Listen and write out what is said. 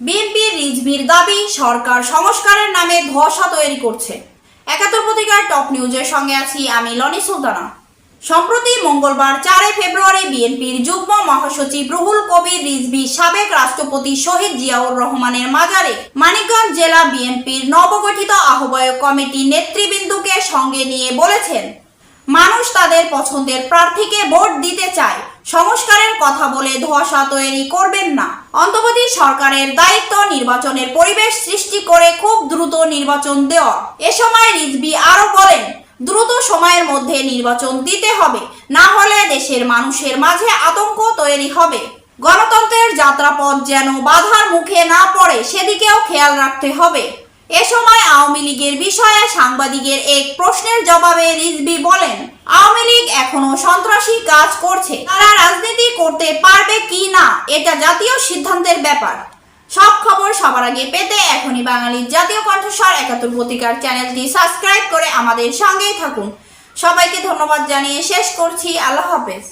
বিএনপির রিজভির দাবি, সরকার সংস্কারের নামে ধোঁয়াশা তৈরি করছে। একাত্তর পত্রিকার টপ নিউজের সঙ্গে আছি আমি লনি সুলতানা। সম্প্রতি মঙ্গলবার চারই ফেব্রুয়ারি বিএনপির যুগ্ম মহাসচিব রুহুল কবির রিজভি সাবেক রাষ্ট্রপতি শহীদ জিয়াউর রহমানের মাজারে মানিকগঞ্জ জেলা বিএনপির নবগঠিত আহ্বায়ক কমিটি নেতৃবৃন্দকে সঙ্গে নিয়ে বলেছেন মানুষ তাদের পছন্দের প্রার্থীকে ভোট দিতে চায়। সংস্কারের কথা বলে ধোঁয়াশা তৈরি করবেন না। অন্তর্বর্তী সরকারের দায়িত্ব নির্বাচনের পরিবেশ সৃষ্টি করে খুব দ্রুত নির্বাচন দেওয়া। এ সময় রিজবি আরও বলেন, দ্রুত সময়ের মধ্যে নির্বাচন দিতে হবে। না হলে দেশের মানুষের মাঝে আতঙ্ক তৈরি হবে। গণতন্ত্রের যাত্রাপথ যেন বাধার মুখে না পড়ে, সেদিকেও খেয়াল রাখতে হবে। এ সময় আওয়ামী লীগের বিষয়ে সাংবাদিকের এক প্রশ্নের জবাবে রিজবি বলেন, আওয়ামী লীগ এখনও সন্ত্রাসী কাজ করছে। তারা রাজনীতি করতে পারবে কি না, এটা জাতীয় সিদ্ধান্তের ব্যাপার। সব খবর সবার আগে পেতে এখনই বাঙালির জাতীয় কণ্ঠস্বর একাত্তর পত্রিকার চ্যানেলটি সাবস্ক্রাইব করে আমাদের সঙ্গেই থাকুন। সবাইকে ধন্যবাদ জানিয়ে শেষ করছি। আল্লাহ হাফেজ।